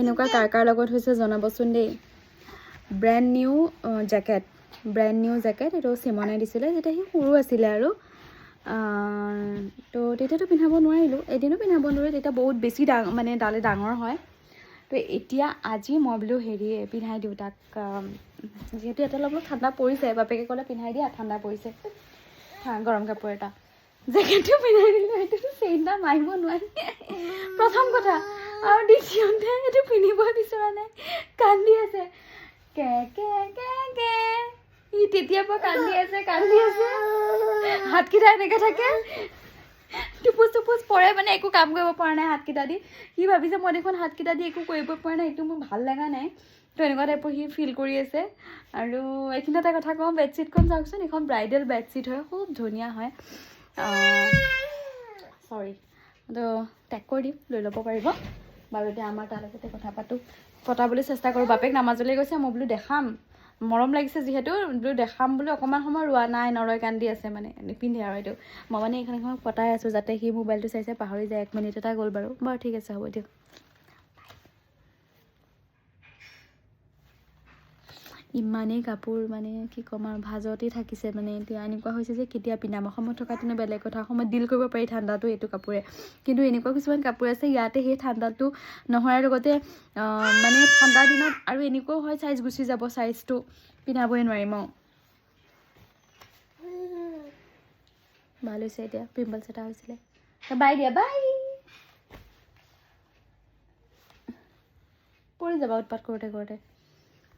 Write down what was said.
এনেকুৱা কাৰ কাৰ লগত হৈছে জনাবচোন দেই। Brand new jacket brand new jacket এইটো চিমনে দিছিলে, যেতিয়া সি সৰু আছিলে আৰু। তো তেতিয়াতো পিন্ধাব নোৱাৰিলোঁ। এদিনো পিন্ধাব নোৱাৰিলোঁ, তেতিয়া বহুত বেছি ডাঙ মানে ডালে ডাঙৰ হয়। তো এতিয়া আজি মই বোলো হেৰি, পিন্ধাই দিওঁ তাক যিহেতু এটা অলপ ঠাণ্ডা পৰিছে, বাপেকে ক'লে পিন্ধাই দিয়া, ঠাণ্ডা পৰিছে। গৰম কাপোৰ এটা। জেকেটটো পিন্ধাই দিলোঁ সেইটোতো চেইনটা মাৰিব নোৱাৰি। প্ৰথম কথা। আৰু দ্বিতীয়তে নাই কান্দি আছে। কে কে কে কে? সি তেতিয়াৰ পৰা কান্দি আছে কান্দি আছে। হাতকেইটা এনেকৈ থাকে। টোপোচ টোপোচ পৰে মানে একো কাম কৰিব পৰা নাই হাতকেইটা দি। সি ভাবিছে, মই দেখোন হাতকেইটা দি একো কৰিব পৰা নাই, এইটো মোৰ ভালো লগা নাই। তো এনেকুৱা টাইপৰ সি ফিল কৰি আছে। আৰু এইখিনি এটা কথা কওঁ বেডশ্বীটখন চাওকচোন, এইখন ব্ৰাইডেল বেডশ্বীট হয়, খুব ধুনীয়া হয়। চৰি তো টেগ কৰি দিম, লৈ ল'ব পাৰিব। বাৰু এতিয়া আমাৰ তাৰ লগতে কথা পাতোঁ। পতাবলৈ চেষ্টা কৰোঁ। বাপেক নামাজলৈ গৈছে মই বোলো দেখাম। মৰম লাগিছে যিহেতু বোলো দেখাম বোলো অকণমান সময় ৰোৱা নাই নৰয় কান্দি আছে মানে নিপিন্ধে আৰু এইটো। মই মানে এইখন এখন পতাই আছোঁ যাতে সি মোবাইলটো চাইছে পাহৰি যায় এক মিনিট এটা গ'ল বাৰু। বাৰু ঠিক আছে হ'ব দিয়ক। ইমানেই কাপোৰ মানে কি ক'ম আৰু ভাজতেই থাকিছে মানে। এতিয়া এনেকুৱা হৈছে যে কেতিয়া পিন্ধাম অসমত থকা তেনে বেলেগ কথা। অসমত ডিল কৰিব পাৰি ঠাণ্ডাটো এইটো কাপোৰে। কিন্তু এনেকুৱা কিছুমান কাপোৰ আছে ইয়াতে সেই ঠাণ্ডাটো নোহোৱাৰ লগতে মানে ঠাণ্ডা দিনত আৰু এনেকুৱাও হয় চাইজ গুচি যাব চাইজটো পিন্ধাবই নোৱাৰিম আৰু ভাল হৈছে এতিয়া পিম্পলছ এটা হৈছিলে। বাই দিয়া বাই। পৰি যাবা উৎপাত কৰোঁতে কৰোঁতে।